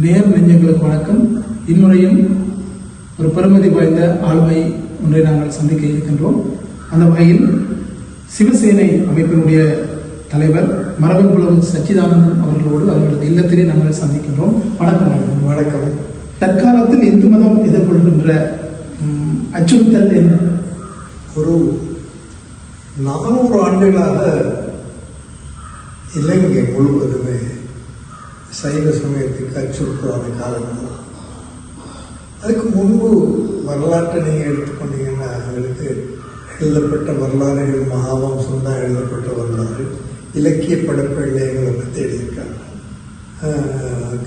நேர் நெஞ்சங்களுக்கு வணக்கம். இம்முறையும் ஒரு பெருமதி வாய்ந்த ஆளுமை ஒன்றை நாங்கள் சந்திக்க இருக்கின்றோம். அந்த வகையில் சிவசேனை அமைப்பினுடைய தலைவர் மரபுகுளம் சச்சிதானந்தன் அவர்களோடு அவர்களது இல்லத்திலே நாங்கள் சந்திக்கின்றோம். வணக்கம் வணக்கம் வணக்கம். தற்காலத்தில் இந்து மதம் எதிர்கொள்கின்ற அச்சுறுத்தல் என்ன ஒரு நானூறு ஆண்டுகளாக இலங்கை முழுவதுமே சைவ சமயத்துக்கு அச்சுறுத்தலான காலங்கள் அதுக்கு முன்பு வரலாற்றை நீங்கள் எடுத்துக்கொண்டீங்கன்னா அவங்களுக்கு எழுதப்பட்ட வரலாறுகள் மகாவம்சம் தான் எழுதப்பட்ட வரலாறு. இலக்கிய படைப்புகளில் எங்களை பற்றி எழுதியிருக்காங்க.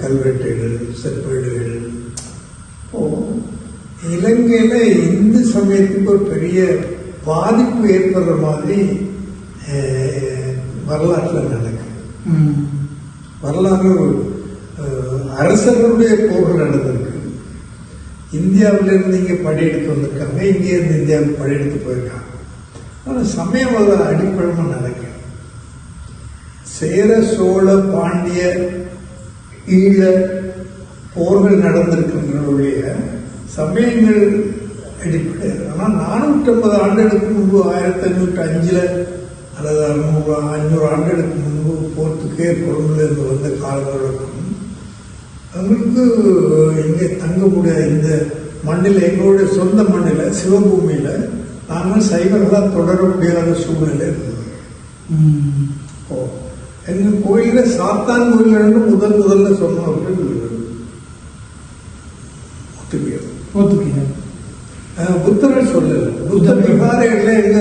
கல்வெட்டுகள் செப்பேடுகள். இப்போ இலங்கையில் இந்து சமயத்துக்கு ஒரு பெரிய பாதிப்பு ஏற்படுற மாதிரி வரலாற்றில் நடக்குது. வரலாறு அரசர்களுடைய போர்கள் நடந்திருக்கு. இந்தியாவிலிருந்து இங்கே படையெடுத்து வந்திருக்காங்க இங்கேருந்து இந்தியாவுக்கு படையெடுத்து போயிருக்காங்க. ஆனால் சமயவாத அடிப்படமாக நடக்குது சேர சோழ பாண்டிய ஈழ போர்கள் நடந்திருக்கின்றனுடைய சமயங்கள் அடிப்படை ஆனால் நானூற்றம்பது ஆண்டுகளுக்கு முன்பு ஆயிரத்தி ஐநூற்றி அஞ்சில் அல்லது அறுநூறு அஞ்சூறு ஆண்டுகளுக்கு முன்பு போர்த்துக்கே கொழும்புல இருந்து வந்த காலங்களுக்கும் அவங்களுக்கு இங்கே தங்கக்கூடிய இந்த மண்ணில் எங்களுடைய சொந்த மண்ணில் சிவபூமியில் நாங்கள் சைவர்களாக தொடர முடியாத சூழ்நிலை இருந்தது ஓ எங்கள் கோயிலில் சாத்தான் கோயில்னு முதல் முதல்ல சொன்னவர்கள் ஒத்துக்கிறது ஒத்துக்கிறேன் புத்தர் சொல்லல புத்த விகாரைகளில் எங்க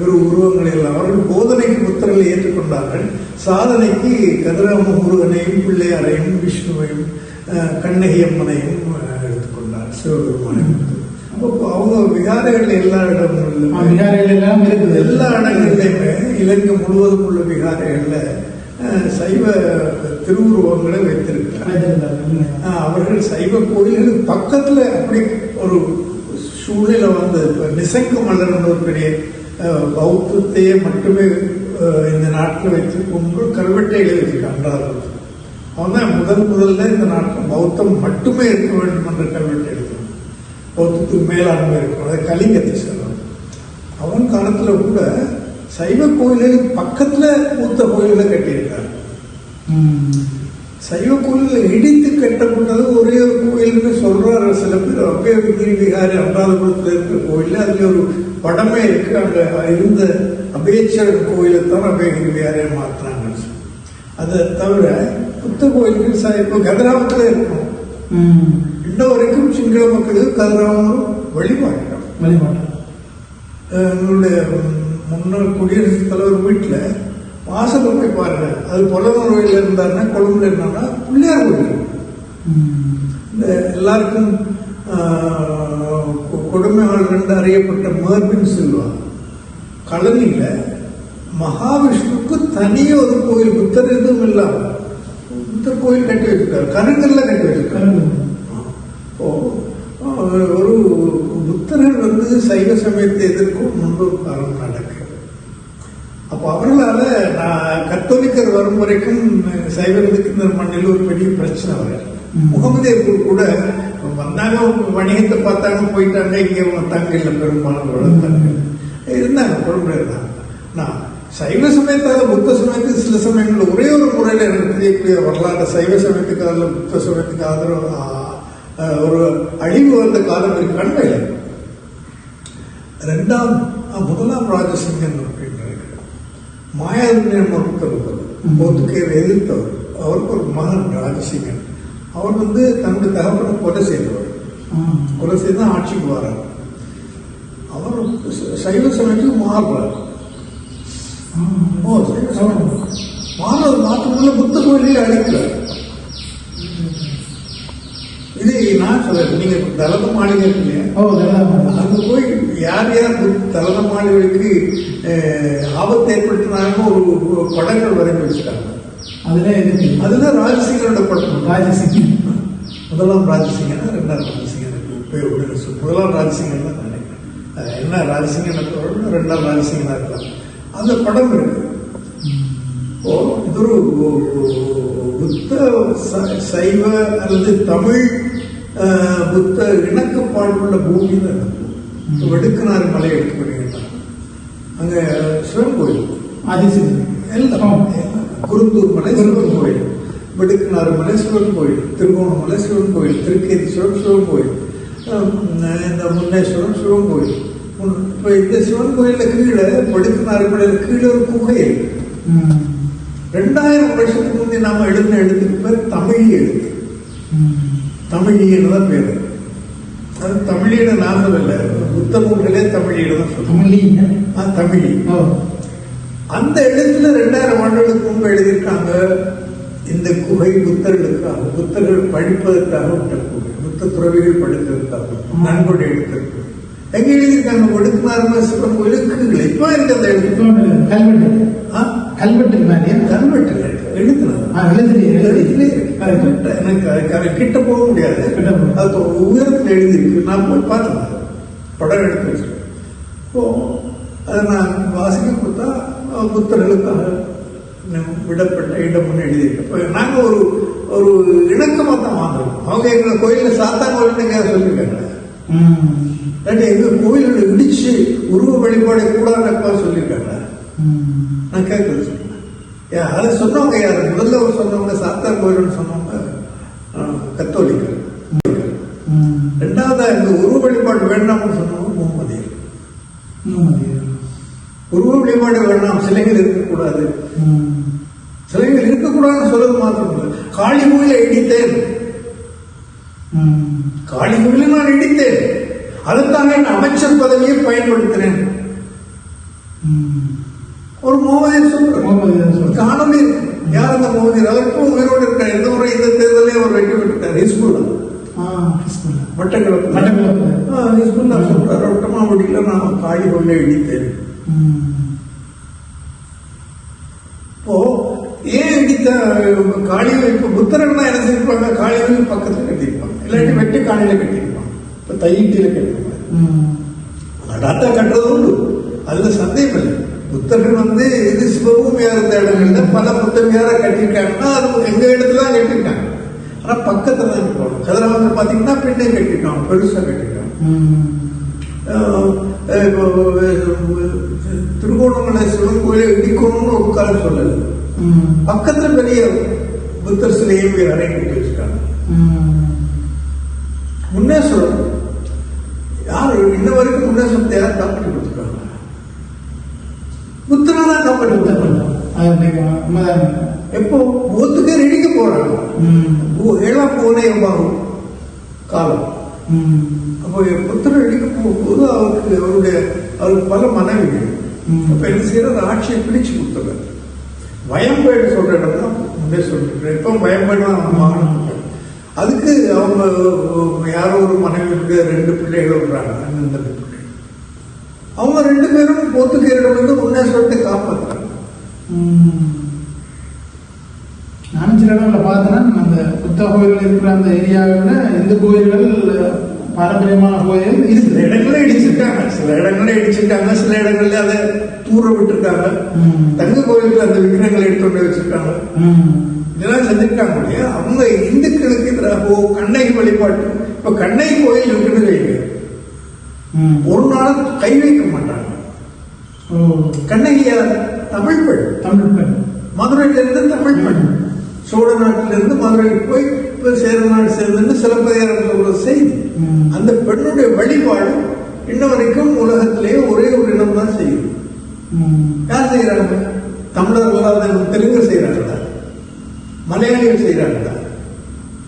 இரு உருவங்களை எல்லாம் அவர்கள் போதனைக்கு புத்தர்களை ஏற்றுக்கொண்டார்கள். சாதனைக்கு கதிராம முருகனையும் பிள்ளையாரையும் விஷ்ணுவையும் கண்ணகி அம்மனையும் எடுத்துக்கொண்டார். சிவபெருமானையும் அப்போ அவங்க விகாரைகள் எல்லா இடங்களிலும் விகாரைகள் எல்லாம் இருக்குது. எல்லா இடங்கள்லையுமே இலங்கை முழுவதும் உள்ள விகாரைகளில் சைவ திருவுருவங்களை வைத்திருக்கிறார் அவர்கள் சைவ கோயில்கள் பக்கத்துல அப்படி ஒரு சூழ்நிலை வந்து இப்போ நிசங்க மல்லர்னு ஒரு பெரிய பௌத்தத்தையே மட்டுமே இந்த நாட்டில் வைத்து கொண்டு கல்வெட்டைகளை வச்சிருக்காங்க அவன் தான் முதல் முதல்ல இந்த நாட்டில் பௌத்தம் மட்டுமே இருக்க வேண்டும் என்ற கல்வெட்டை எழுதுவான் பௌத்தத்துக்கு மேலாண்மை இருக்கும் அதை கலிங்கத்தை சொல்லுவான் அவன் காலத்தில் கூட சைவ கோயிலுக்கு பக்கத்தில் மூத்த கோயில்களை கட்டியிருக்காங்க. சைவ கோயில்கள் இடித்து கட்டப்பட்டது ஒரே ஒரு கோயில்னு சொல்றாரு சில பேர். அபயகிரி விகாரி அமராதபுரத்தில் இருக்கிற கோயில் அதுல ஒரு படமே இருக்கு. அங்க இருந்த அபேச்சரன் கோயிலை தான் அபயகிரி விகாரியை மாற்றினாங்க அதை தவிர புத்த கோயில்கள் ச- இப்போ கதிராமத்தில் இருக்கும். இன்ன வரைக்கும் சிங்கள மக்களுக்கு கதிராமம் வழிபாடுறோம் வழிபாடு எங்களுடைய முன்னாள் குடியரசுத் தலைவர் வீட்டில் வாசல்ல போய் பாருங்க. அது புலனூர்வையில் இருந்தாருன்னா கொழும்புல இருந்தாருன்னா பிள்ளையார் கோயில் இந்த எல்லாருக்கும் ஆஹ், கொ- கொடுமையாளர் என்று அறியப்பட்ட மேர்பின் செல்வா. கழனியில மகாவிஷ்ணுவுக்கு தனியே ஒரு கோயில் புத்தர் எதுவும் இல்லாம புத்தர் கோயில் கட்டி வச்சிருக்காரு கருங்கல்ல கட்டி வச்சிருக்காரு ஒரு புத்தர்கள் வந்து சைவ சமயத்தை எதிர்க்கும் முன்பு காலம் நடக்குது அப்போ அவர்களால் நான் கத்தோலிக்கர் வரும் வரைக்கும் சைவத்துக்கு இந்த மண்ணில் ஒரு பெரிய பிரச்சனை வர ம். முகமதியர்கள் கூட வந்தாங்க வணிகத்தை பார்த்தாங்க போயிட்டாங்க இங்கே வந்தாங்க இல்லை பெரும்பாலும் வளர்ந்தாங்க இருந்தாங்க குழம்புல இருந்தாங்க நான் சைவ சமயத்தால புத்த சமயத்துக்கு சில சமயங்களில் ஒரே ஒரு முறையில் எனக்கு தெரியக்கூடிய வரலாறு சைவ சமயத்துக்கு அதில் புத்த சமயத்துக்கு ஆதரவு ஒரு அழிவு வந்த காலம் இருக்கான்னு ரெண்டாம் முதலாம் ராஜசிங்கன் மாயாவின் ஒருத்தர் ம். போத்துக்கேர் எதிர்த்தவர். அவருக்கு ஒரு மகன் ராஜசிங்கன் அவர் வந்து தன்னுடைய தகவலை கொலை செய்தவர். கொலை செய்து தான் ஆட்சிக்கு வரார். அவர் சைவ சமயத்துக்கு மாறுறார். ஓ சைவ சமயம் மாறுறது மாற்றமுள்ள புத்த கோயிலே அழிக்கிறார். சொல்றேன். நீங்க தலத மாளிகை ஓ அங்க போய் யார் யார் தலத மாளிகைக்கு ஆபத்து ஏற்படுத்தினாங்க ஒரு படங்கள் வரைஞ்சி வச்சுட்டாங்க இருக்கு. அதுதான் ராஜசிங்கரோட படம். ராஜசிங் முதலாம் ராஜசிங்கனா ரெண்டாம் ராஜசிங்கன் பேர் உடனே. முதலாம் ராஜசிங்கன் தான் நினைக்கிறேன் என்ன ராஜசிங்கன் ரெண்டாம் ராஜசிங்கனா இருக்கலாம். அந்த படம் இருக்கு. ஓ இது ஒரு புத்த சைவ அல்லது தமிழ் புத்த இணக்கப்பாடுள்ள பூமி தான் ம். வெடுக்கனார் மலை எடுக்கப்படுகின்றார் அங்க சிவன் கோயில் ஆதிசிவன் எல்லாம் குருந்தூர் மலை சிவன் கோயில் வெடுக்கனார் மலை சிவன் கோயில் திருகோணமலை சிவன் கோயில் திருக்கேதீஸ்வரம் சிவன் கோயில் இந்த முன்னேஸ்வரம் சிவன் கோயில் இப்ப இந்த சிவன் கோயில்ல கீழே வெடுக்கனார் மலையில கீழே ஒரு குகை. ரெண்டாயிரம் வருஷத்துக்கு முந்தைய நாம எழுதின எழுத்துக்கு பேர் தமிழி எழுத்து. தமிழின்னு தான் பேரு? அது தமிழீடு நான் சொல்லல புத்த நூல்களே தமிழீடு தான் தமிழ்லீங்க தமிழி அந்த எழுத்துல ரெண்டாயிரம் ஆண்டுகளுக்கு முன்பு எழுதியிருக்காங்க இந்த குகை புத்தர்களுக்காக புத்தர்கள் படிப்பதற்காக விட்ட குகை புத்த துறவிகள் படிப்பதற்காக நன்கொடை எடுத்திருக்கு எங்க எழுதியிருக்காங்க? ஒடுக்குனாருமா சிவன் கோயிலுக்கு இப்போ இருக்கு அந்த எழுத்து. கல்வெட்டு. ஆ? கல்வெட்டு மாதிரியா கல்வெட்டுல இருக்கு எழுதுனது கிட்ட போக முடியாது. அது உயரத்தில் எழுதியிருக்கு. நான் போய் பார்த்தேன். படம் எடுத்து வச்சிருக்கேன் இப்போ அதை நான் வாசிக்க கொடுத்தா புத்தர்களுக்காக விடப்பட்ட இடம்னு எழுதியிருக்கு. இப்போ நாங்கள் ஒரு ஒரு இணக்கமாக தான் வாங்குறோம். அவங்க எங்கள் கோயிலில் சாத்தான் கோயில் எங்கேயாவது சொல்லியிருக்காங்க. எங்கள் கோயிலோட இடிச்சு உருவ வழிபாடை கூடாதப்பா சொல்லியிருக்காங்க? ம். நான் கேட்கறது சொன்னேன் ஏன் அதை சொன்னவங்க யார் முதல்ல ஒரு சொன்னவங்க சாத்தான் கோயில்னு சொன்னவங்க கத்தோலிக்கர் ரெண்டாவதா இந்த உருவ வழிபாடு வேண்டாம்னு சொன்னவங்க முகமதியர். உருவ வழிபாடு வேண்டாம் சிலைகள் இருக்கக்கூடாது. சிலைகள் இருக்கக்கூடாதுன்னு சொல்றது மாத்திரம் இல்லை. காளி கோயிலை இடித்தேன். காளி கோயிலை நான் இடித்தேன். அதற்காக என் அமைச்சர் பதவியை பயன்படுத்தினேன். ம். ஒரு முகமதியர் சொல்றார். முகமதியர் சொல்றார். இருக்கு யார் அந்த அவர் இப்போ உயிரோடு இருக்கார் இந்த முறை இந்த தேர்தலையும் அவர் வெற்றி பெற்றுட்டார் ஹிஸ்புல்லா ஆ, ஹிஸ்புல்லா. சொல்றாரு. ஒட்டமாவடியில் நான் காளி கோயிலை இடித்தேன். இப்போ ஏன் இடித்த காளி இப்ப புத்தரெல்லாம் என்ன செஞ்சிருப்பாங்க காளி கோயில் பக்கத்துல கட்டியிருப்பாங்க. இல்லாட்டி வெட்டி காணியில கட்டியிருப்பாங்க. இப்ப தையீட்டில கட்டியிருப்பாங்க. ம். நடாத்தா கட்டுறது உண்டு அதுல சந்தேகம் இல்லை. புத்தர்கள் வந்து இது சிவபூமியா இருந்த இடங்கள்ல பல புத்தகையார கட்டியிருக்காங்கன்னா அது எங்க இடத்துல தான் கட்டியிருக்காங்க. ஆனா பக்கத்துல தான் போகணும். கதிராமத்தில் பாத்தீங்கன்னா பின்னே கட்டிருக்காங்க பெருசா கட்டிருக்காங்க ம். அஹ் அஹ் இப்போ, அஹ், திருகோணமலை சிவன் கோயிலை இடிக்கணும்னு ஒரு காலம் சொல்லல. பக்கத்துல பெரிய புத்தர் சிலையை போய் கட்டி வச்சிருக்காங்க. ம். முன்னேஸ்வரம் யார் இன்ன வரைக்கும் முன்னேஸ்வரத்தை யார் காப்பாற்றி கொடுத்துருக்காங்க இன்னைக்கு உண்மைதான். எப்போ? ஒத்துக்கே இடிக்க போறாங்க ம். ஓ, ஏழாம் போனே எவ்வாறு காலம். அப்போ புத்தரை இடிக்க போகும்போது அவருக்கு அவருடைய அவருக்கு பல மனைவிகள். அப்ப என்ன செய்யறது ஆட்சியை பிடிச்சு கொடுத்துறாரு வயம்பேடு சொல்ற இடம் தான். முன்னே சொல்லிட்டு இப்போ வயம்பேடு வாகனம் அதுக்கு அவங்க யாரோ ஒரு மனைவியுடைய ரெண்டு பிள்ளைகள் விடுறாங்க அண்ணன் பிள்ளை. அவங்க ரெண்டு பேரும் போத்துக்கீரிடம் வந்து முன்னேஸ்வரத்தை காப்பாத்துறாங்க ம். நானும் சில இடங்களில் பார்த்தேன்னா அந்த புத்த கோயில்கள் இருக்கிற அந்த ஏரியாவில் இந்து கோயில்கள் பாரம்பரியமான கோயில் சில இடங்கள்ல இடிச்சிருக்காங்க சில இடங்கள்ல இடிச்சிருக்காங்க சில இடங்கள்ல அதை தூர விட்டுருக்காங்க. தங்க கோயிலுக்கு அந்த விக்கிரங்களை எடுத்து கொண்டு வச்சிருக்காங்க. இதெல்லாம் செஞ்சிருக்காங்க அவங்க இந்துக்களுக்கு எதிராக கண்ணகி வழிபாட்டு இப்ப கண்ணகி கோயில் இருக்குன்னு வைங்க. ஒரு நாள் கை வைக்க மாட்டாங்க. ஓ. கண்ணகி யார்? தமிழ் பெண். தமிழ் பெண். மதுரையில இருந்து தமிழ் பெண். சோழ நாட்டில இருந்து மதுரைக்கு போய் சேர நாடு சேர்ந்து சிலப்பதிகாரம் சொல்ற செய்தி. அந்த பெண்ணுடைய வழிபாடு இன்ன வரைக்கும் உலகத்திலேயே ஒரே ஒரு இனம் தான் செய்யுது ம். யார் செய்யறாங்க தமிழர் அல்லாத தெலுங்கு செய்யறாங்களா மலையாளிகள் செய்யறாங்களா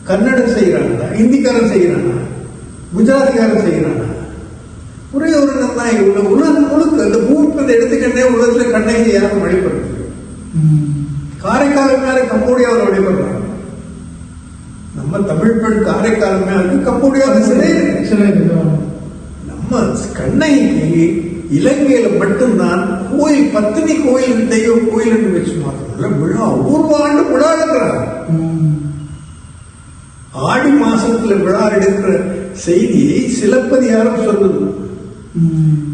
கன்னடம் செய்யறாங்களா ஹிந்திக்காரன் செய்யறாங்க குஜராத்திக்காரன் செய்யறாங்க ஒரே ஒரு தான் உள்ள உலகம் முழுக்க இந்த பூமிப்பதை எடுத்துக்கிட்டே உலகத்துல கண்ணகி யாரும் வழிபடுறது ம். காரைக்கால் மேல கம்போடியாவில் வழிபடுறாங்க நம்ம தமிழ் பெண் காரைக்கால் மேல கம்போடியாவில் சிலை சில நம்ம கண்ணகிக்கு இலங்கையில மட்டும்தான் கோயில் பத்தினி கோயில் தெய்வ கோயில் என்று வச்சு மாத்திரம் விழா ஒவ்வொரு ஆண்டு விழா எடுக்கிறாங்க. ஆடி மாசத்துல விழா எடுக்கிற செய்தியை சிலப்பதிகாரம் சொல்லுது.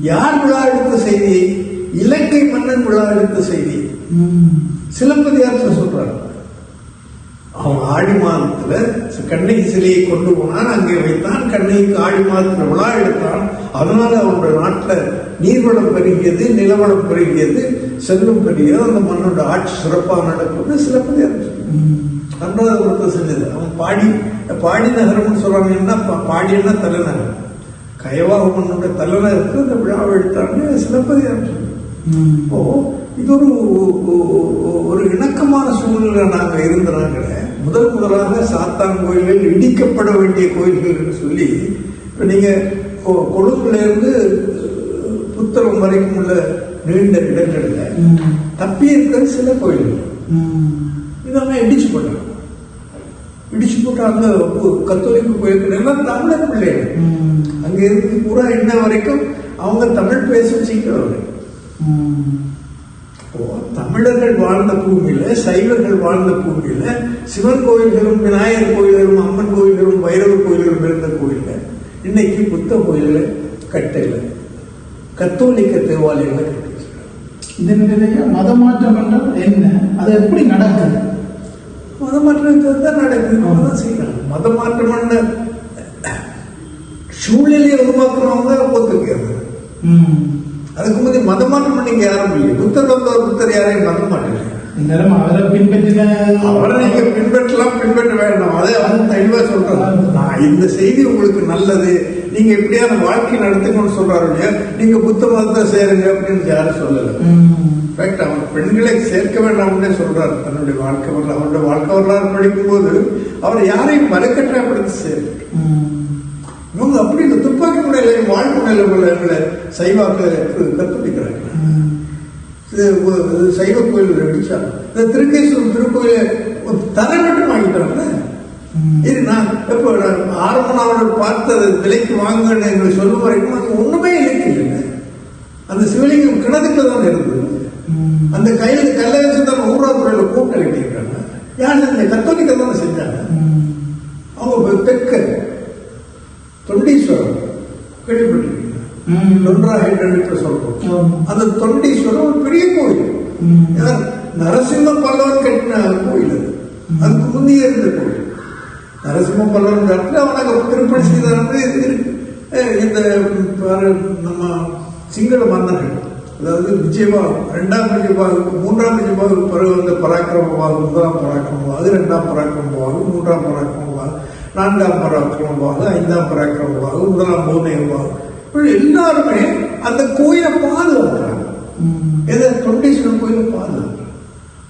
யார் விழா எடுத்த செய்தியை இலங்கை மன்னன் விழா எடுத்த செய்தி. ம். சிலப்பதிகாரத்தை சொல்றாங்க அவன் ஆடி மாதத்துல கண்ணகி சிலையை கொண்டு போனான் அங்கே வைத்தான். கண்ணகிக்கு ஆடி மாதத்துல விழா எடுத்தான். அதனால அவனுடைய நாட்டுல நீர்வளம் பெருகியது நிலவளம் பெருகியது செல்வம் பெருகியது. அந்த மண்ணோட ஆட்சி சிறப்பாக நடக்கும்னு சொல்லுது. ம். அனுராதபுரத்தை செஞ்சது அவன் பாடி பாடி நகரம்னு சொல்றாங்கன்னா பா- பாடின்னா தலைநகரம். கயவாக மன்னோட தலைநகருக்கு அந்த விழாவை சொல்லுது. ம். இப்போ இது ஒரு ஒரு இணக்கமான சூழ்நிலை நாங்கள் இருந்தனாங்க முதல் முதலாக சாத்தான் கோயில்கள் இடிக்கப்பட வேண்டிய கோயில்கள்னு சொல்லி இப்போ நீங்கள் கொழும்புல இருந்து புத்தளம் வரைக்கும் உள்ள நீண்ட இடங்கள்ல. தப்பி இருக்கிற சில கோயில்கள். இதெல்லாம் இடிச்சு போட்டாங்க இடிச்சு போட்டாங்க கத்தோலிக்க கோயில்கள் எல்லாம் தமிழர் பிள்ளைகள் இருந்து பூரா இன்ன வரைக்கும் அவங்க தமிழ் பேச வச்சுக்கிறவர்கள் ம். இப்போ தமிழர்கள் வாழ்ந்த பூமியில சைவர்கள் வாழ்ந்த பூமியில சிவன் கோயில்களும் விநாயகர் கோயில்களும் அம்மன் கோயில்களும் பைரவர் கோயில்களும் இருந்த கோயில்ல இன்னைக்கு புத்த கோயில்களை கட்டல கத்தோலிக்க தேவாலயங்களை கட்டி வச்சிருக்காங்க. இதனுடைய மதமாற்றம் என்றால் என்ன? அது எப்படி நடக்குது? மதமாற்றம் தான் நடக்குது. தான் செய்யறாங்க. மதமாற்றமான சூழ்நிலையை உருவாக்குறவங்க ஒத்துக்கிறது. அதுக்கு முந்தைய மதமாற்றம் பண்ணீங்க யாரும் இல்லை புத்தர் வந்தவர் புத்தர் யாரையும் மதம் மாட்டல இந்நேரம் அவரை பின்பற்றின அவரை நீங்க பின்பற்றலாம் பின்பற்ற வேண்டாம். அதை அவன் தெளிவா சொல்றாரு நான் இந்த செய்தி உங்களுக்கு நல்லது. நீங்க எப்படியான வாழ்க்கை நடத்துக்கணும்னு சொல்றாரு இல்லையா? நீங்க புத்த மதத்தை சேருங்க அப்படின்னு யாரும் சொல்லல. Fact, அவன் பெண்களை சேர்க்க வேண்டாம்னே சொல்றாரு. தன்னுடைய வாழ்க்கை வரலாறு அவருடைய வாழ்க்கை வரலாறு படிக்கும்போது அவர் யாரையும் மறுக்கட்டாயப்படுத்தி சேரு ம். இவங்க அப்படி இந்த துப்பாக்கி முனையில வாழ்க்கை முனையில சைவாக்க கத்துக்கிறாங்க ம். இது சைவ கோயில் அடிச்சாங்க இந்த திருக்கேஸ்வரம் திருக்கோயில தலை மட்டும் வாங்கிட்டாங்க இது நான் எப்போ நான் ஆரம்ப நாள் பார்த்து அதை விலைக்கு வாங்கன்னு எங்களுக்கு சொல்லும் வரைக்கும் அது ஒன்றுமே இலக்கு இல்லைங்க. அந்த சிவலிங்கம் கிணத்துக்குள்ள தான் இருந்தது அந்த கையில் கல்லை வச்சு தான் ஊராத்துறையில கூட்டம் கட்டியிருக்காங்க யார் இந்த கத்தோலிக்க தானே செஞ்சு ம். அவங்க தெற்க தொண்டீஸ்வரம் கேள்விப்பட்டிருக்கீங்க ம். தொண்டரா ஹைட்ரன் சொல்றோம். அந்த தொண்டீஸ்வரம் ஒரு பெரிய கோயில். நரசிம்ம பல்லவன் கட்டின கோயில் அது. அதுக்கு முந்தைய இருந்த கோயில். நரசிம்ம பல்லவன் கட்டின அவன் அங்க திருப்பணி செய்தாரு இந்த நம்ம சிங்கள மன்னர்கள். அதாவது விஜயபாகு ரெண்டாம் விஜயபாகு மூன்றாம் விஜயபாகு பிறகு வந்த பராக்கிரமபாகு முதலாம் பராக்கிரமபாகு ரெண்டாம் பராக்கிரமபாகு மூன்றாம் பராக்கிரமபாகு நான்காம் பராக்கிரமபாகு ஐந்தாம் பராக்கிரமபாகு முதலாம் பூர்ணயபாகு எல்லாருமே அந்த கோயிலை பாதுகாக்கிறாங்க ம். எதை தொண்டீஸ்வரன் கோயிலை பாதுகாக்கிறாங்க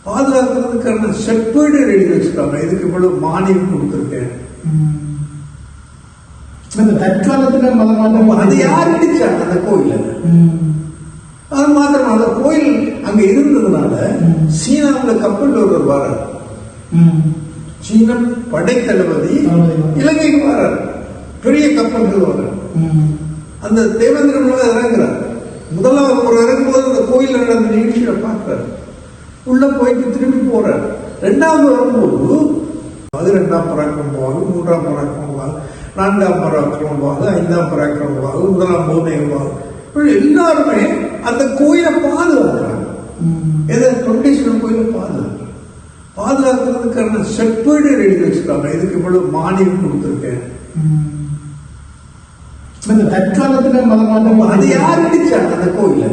பாதுகாக்கிறதுக்கான செப்பேடு எழுதி வச்சிருக்காங்க இதுக்கு இவ்வளவு மானியம் கொடுத்துருக்கேன் ம். இந்த தற்காலத்துல மதமாற்றம் அது யார் இடிச்சாங்க அந்த கோயில. அது மாத்திரம் அந்த கோயில் அங்க இருந்ததுனால. சீனாவுல கப்பல் ஒருவர் வரார். சீன படைத்தளபதி. இலங்கைக்கு வரார் பெரிய கப்பல்கள் வரார் அந்த தேவேந்திர தேவேந்திரன் இறங்குறார். முதலாவது முறை இறங்கும்போது அந்த கோயில் நடந்த நிகழ்ச்சியை பார்க்கிறார். உள்ள போயிட்டு திரும்பி போறார். ரெண்டாவது வரும்போது அது ரெண்டாம் பராக்கிரமமாக மூன்றாம் பராக்கிரமமாக நான்காம் பராக்கிரமமாக ஐந்தாம் பராக்கிரமமாக முதலாம் பூர்ணயமாக இப்படி எல்லாருமே அந்த கோயிலை பாதுகாக்கிறாங்க. ம். எதை? தொண்டீஸ்வரன் கோயிலை பாதுகாக்கிறாங்க பாதுகாக்கிறதுக்கான செப்பேடு எழுதி வச்சுருக்காங்க. இதுக்கு இவ்வளவு மானியம் கொடுத்துருக்கேன். இந்த தற்காலத்துல மதமாற்றம் அது யார் இடிச்சாங்க அந்த கோயிலை.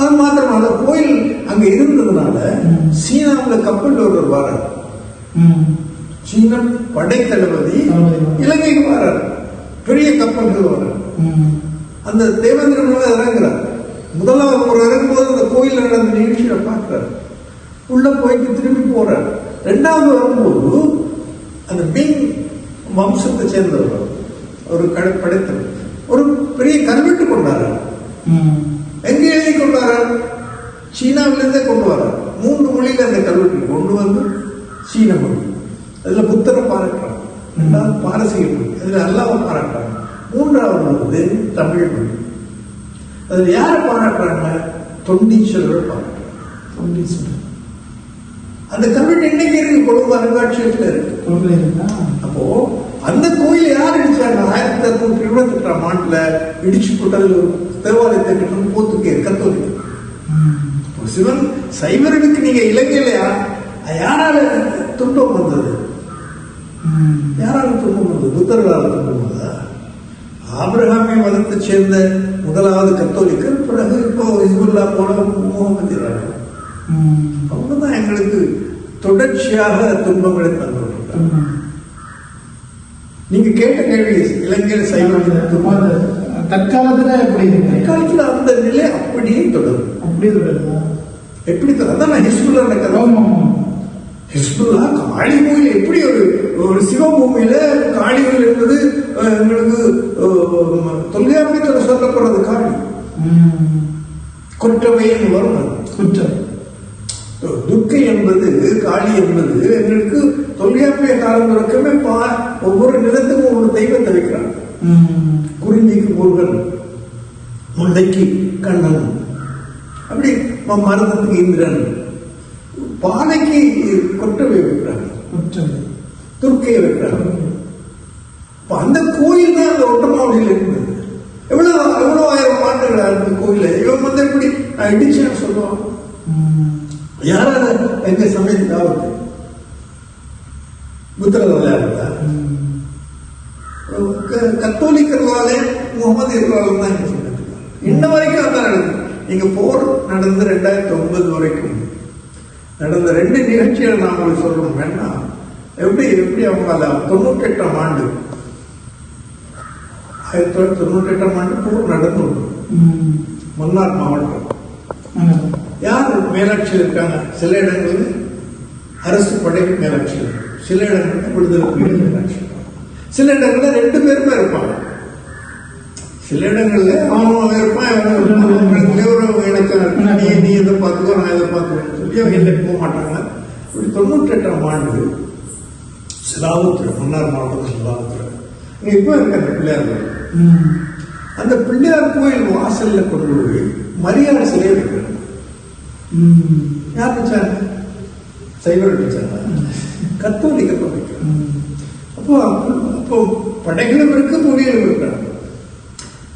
அது மாத்திரம் அந்த கோயில் அங்க இருந்ததுனால. சீனாவுல கப்பல் ஒருவர் வரார். சீன படைத்தளபதி தளபதி. இலங்கைக்கு வரார் பெரிய கப்பல்கள் வரார். அந்த தேவேந்திரன் இறங்குறார் முதலாவது முறை இறங்கும்போது அந்த கோயில் நடந்த நிகழ்ச்சியை பார்க்கிறார் உள்ள போயிட்டு திரும்பி போறார் ரெண்டாவது வரும்போது அந்த மிங் வம்சத்தை சேர்ந்தவர் ஒரு கடை படைத்தவர் ஒரு பெரிய கல்வெட்டு கொண்டாரு ம். எங்க எழுதி கொண்டு வரார் சீனாவிலிருந்தே கொண்டு வரார் மூன்று மொழியில அந்த கல்வெட்டு கொண்டு வந்து சீன மொழி. அதுல புத்தரை பாராட்டுறாங்க. ரெண்டாவது பாரசீக மொழி. அதுல அல்லாவை பாராட்டுறாங்க. மூன்றாவது வந்து தமிழ் மொழி. அதுல யாரை பாராட்டுறாங்க? தொண்டீஸ்வரர் பாராட்டுறாங்க. தொண்டீஸ்வரர். அந்த கல்வெட்டு இன்னைக்கு இருக்கு? கொழும்பு அருங்காட்சியகத்துல இருக்கா? அப்போ அந்த கோயில் யார் இடிச்சாங்க ஆயிரத்தி அறுநூத்தி இருபத்தி எட்டாம் ஆண்டுல இடிச்சு போட்டது ஒரு தேவாலயத்தை கட்டணும் போத்துக்கே கத்தோலிக்க. சிவன் சைவர்களுக்கு நீங்க இலங்கையில யாரால துன்பம் வந்தது. யாரால துன்பம் வந்தது புத்தர்களால் துன்பம் வந்ததா ஆபிரகாமை வளர்த்து சேர்ந்த முதலாவது கத்தோலிக்கர் பிறகு இப்போ இஸ்புல்லா போல முகமது ம். அவங்க தான் எங்களுக்கு தொடர்ச்சியாக துன்பங்களை தந்துள்ளார். நீங்க கேட்ட கேள்வி இலங்கையில் சைவம் தற்காலத்துல எப்படி இருக்கு? காலத்துல அந்த நிலை அப்படியே தொடரும். அப்படி தொடருதா எப்படி தொடரும்? அதான் நான் ஹிஸ்புல்லா ஆமா ஹிஸ்புல்லா காளி கோயில் எப்படி ஒரு ஒரு சிவபூமியில காளி கோயில் என்பது எங்களுக்கு தொல்காப்பியத்துல சொல்லப்படுறது காளி. ம். கொற்றவைன்னு வரும். குற்றம். துர்க்கை என்பது காளி என்பது எங்களுக்கு தொல்காப்பிய காலம் வரைக்குமே பா ஒவ்வொரு நிலத்துக்கும் ஒவ்வொரு தெய்வத்தை வைக்கிறாங்க. குறிஞ்சிக்கு முருகன் முல்லைக்கு கண்ணன் அப்படி மருதத்துக்கு இந்திரன் பானைக்கு கொற்றவை வைக்கிறாங்க. துர்க்கையை வைக்கிறாங்க. அந்த கோயில் தான் அந்த ஒட்டமாவடியில் இருந்தது எவ்வளவு எவ்வளவு ஆயிரம் ஆண்டுகள் அந்த கோயில இவன் வந்து எப்படி இடிச்சேன்னு சொல்லுவான். ம். யாரால எங்க சமயத்தாவது புத்தகங்களா இருந்தா ம். க- கத்தோலிக்கர்களாலே முகமதியர்களாலும் தான் இங்க இன்ன வரைக்கும் அதான் நடக்குது இங்க போர் நடந்து ரெண்டாயிரத்தி ஒன்பது வரைக்கும் நடந்த ரெண்டு நிகழ்ச்சிகள் நான் உங்களுக்கு சொல்லணும் வேணா எப்படி எப்படி அவங்க தொண்ணூற்றி எட்டாம் ஆண்டு ஆயிரத்தி தொள்ளாயிரத்தி தொண்ணூற்றி எட்டாம் ஆண்டு போர் நடந்து. மன்னார் மாவட்டம். யார் மேலாட்சியில் இருக்காங்க சில இடங்களில் அரசு படை மேலாட்சியில் இருக்கும். சில இடங்களில் விடுதலை புலிகள் மேலாட்சி இருப்பாங்க. சில இடங்களில் ரெண்டு பேருமே இருப்பாங்க சில இடங்கள்ல அவனும் அவன் இருப்பான் ஒரு இணக்கம். நீ நீ இதை பார்த்துக்கோ நான் இதை பார்த்துக்கோன்னு சொல்லி அவங்க இல்லை போக மாட்டாங்க இப்படி தொண்ணூற்றி எட்டாம் ஆண்டு சிலாபுத்திர மன்னார் மாவட்டத்தில் இங்க இப்போ இருக்க அந்த பிள்ளையார். அந்த பிள்ளையார் கோயில் வாசல்ல கொண்டு போய் மரியாதை சிலையை வைக்கிறாங்க ம். யார் வச்சாங்க சைவர் வச்சாங்க கத்தோலிக்க ம். அப்போ அப்போ படைகளும் இருக்கு புலிகளும் இருக்கிறாங்க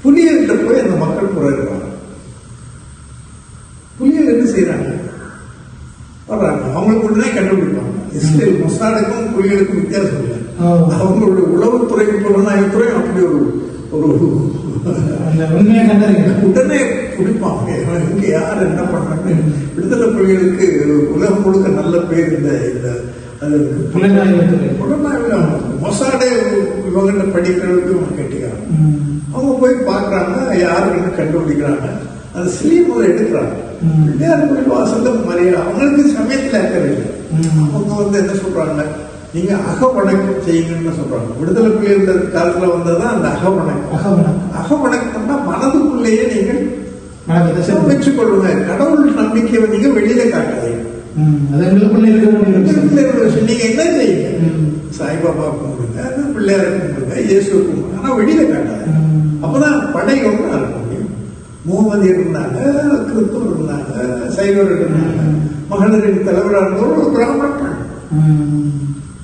புலிகள்கிட்ட போய் அந்த மக்கள் புறறாங்க புலிகள் என்ன செய்யறாங்க வர்றாங்க அவங்களுக்கு உடனே கண்டுபிடிப்பாங்க இஸ்ரேல் மொசாடுக்கும் புலிகளுக்கும் வித்தியாசம் இல்லை. அவங்களுடைய உளவுத்துறை புலனாய்வுத்துறை அப்படி ஒரு ஒரு அந்த உண்மையை கண்டறியலாம் உடனே பிடிப்பாங்க இவன் இங்க யார் என்ன பண்றாங்க? விடுதலை புலிகளுக்கு உலகம் முழுக்க நல்ல பேர் இந்த இந்த. புலனாய்வுல அவங்க மொசாடே இவங்கிட்ட படிக்கிறதுக்கு இவங்க கேட்டுக்கிறாங்க. அவங்க போய் பார்க்கறாங்க யாருன்னு கண்டுபிடிக்கிறாங்க? அந்த சிலையை முதல்ல எடுக்கிறாங்க. பிள்ளையார் கோயில் வாசல்ல மரியாதை அவங்களுக்கு சமயத்தில் ம். அவங்க வந்து என்ன சொல்றாங்க? நீங்க அகவணக்கம் செய்யுங்கன்னு சொல்றாங்க விடுதலை புலிகள் காலத்துல வந்ததுதான் அந்த அகவணக்கம் அகமணம் அகவணக்கம்னா மனதுக்குள்ளேயே நீங்கள் வணக்கத்தை செலுத்து. வச்சுக்கொள்ளுங்க கடவுள் நம்பிக்கையை நீங்க வெளியில காட்டாதீங்க. நீங்க என்ன செய்யுங்க. சாய்பாபா கும்பிடுங்க பிள்ளையார கும்பிடுங்க இயேசு கும்பிடுங்க ஆனா வெளியில காட்டாது. அப்பதான் படை ஒன்றா இருக்க முடியும் முகமது இருந்தாங்க கிறிஸ்துவர் இருந்தாங்க சைவர் இருந்தாங்க. மகளிரின் தலைவராக இருந்தவர் ஒரு.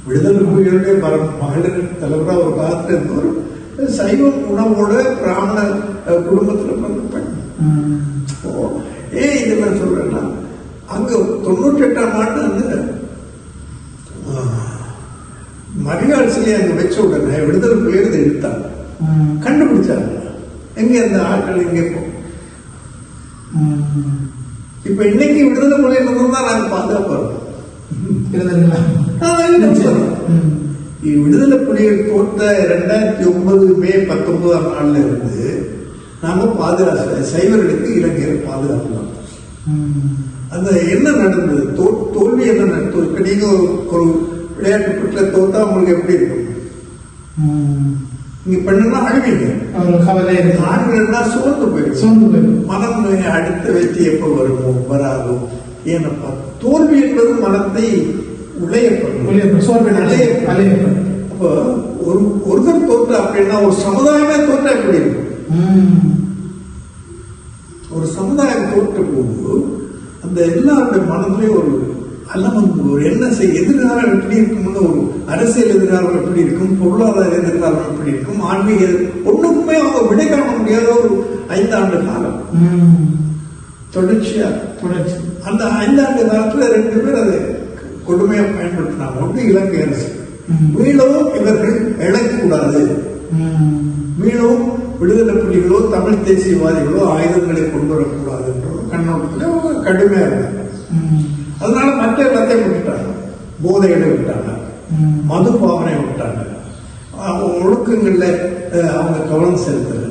விடுதலை புலிகளுடைய பர- மகளிரின் தலைவராக ஒரு காலத்துல இருந்தவர் சைவம் உணவோட பிராமண குடும்பத்துல பிறந்த பெண். இப்போ ஏன் இதெல்லாம் சொல்றேன்னா அங்க தொண்ணூற்றி எட்டாம் ஆண்டு அந்த மரியாள் சிலையை அங்க வச்ச உடனே விடுதலை புலிகள் எடுத்தாங்க. கண்டுபிடிச்சாங்க எங்க அந்த ஆட்கள் எங்க இப்போ ம். இப்ப இன்னைக்கு விடுதலை புலிகள் தான் நாங்க பாதுகாப்பா விடுதலை புலிகள் தோற்ற ரெண்டாயிரத்தி ஒன்பது மே பத்தொன்பதாம் நாள்ல இருந்து நாம பாதுகாப்பு சைவர்களுக்கு இலங்கையில் பாதுகாப்பு. அந்த என்ன நடந்தது? தோ- தோல்வி என்ன நடந்தது? இப்ப நீங்க ஒரு- விளையாட்டு போட்டியில் தோத்தா உங்களுக்கு எப்படி இருக்கும். நீங்க பெண்ணுன்னா அழுவீங்க. ஆண்கள்னா சோர்ந்து போயிடும் சோர்ந்து போயிடும் மனம் அடுத்த வெற்றி எப்போ வருமோ வராதோ? ஏனப்பா தோல்வி என்பது மனத்தை உளையப்படும். சோர்வு அலையப்படும். அப்போ ஒரு ஒருத்தர் தோற்ற அப்படின்னா ஒரு சமுதாயமே தோற்ற எப்படி இருக்கும் ம். ஒரு சமுதாயம் தோற்ற போது அந்த எல்லாருடைய மனதிலையும் ஒரு அலமந்து ஒரு என்ன செய்ய எதிர்காலம் எப்படி இருக்கும்னு ஒரு அரசியல் எதிர்காலம் எப்படி இருக்கும் பொருளாதார எதிர்காலம் எப்படி இருக்கும் ஆன்மீக ஒண்ணுக்குமே அவங்க விடை காண முடியாத ஒரு ஐந்தாண்டு காலம் ம். தொடர்ச்சியா தொடர்ச்சி அந்த ஐந்தாண்டு காலத்துல ரெண்டு பேர் அதை கொடுமையா பயன்படுத்தினாங்க. ஒன்று இலங்கை அரசு மீளவும் இவர்கள் எழக்கூடாது மீளவும் விடுதலை புலிகளோ தமிழ் தேசியவாதிகளோ ஆயுதங்களை கொண்டு வரக்கூடாது என்ற ஒரு கண்ணோட்டத்தில் அவங்க கடுமையா இருந்தாங்க. அதனால மற்ற எல்லாத்தையும் விட்டுட்டாங்க. போதைகளை விட்டாங்க. மது பாவனை விட்டாங்க ஒழுக்கங்களில் அவங்க கவனம் செலுத்துறது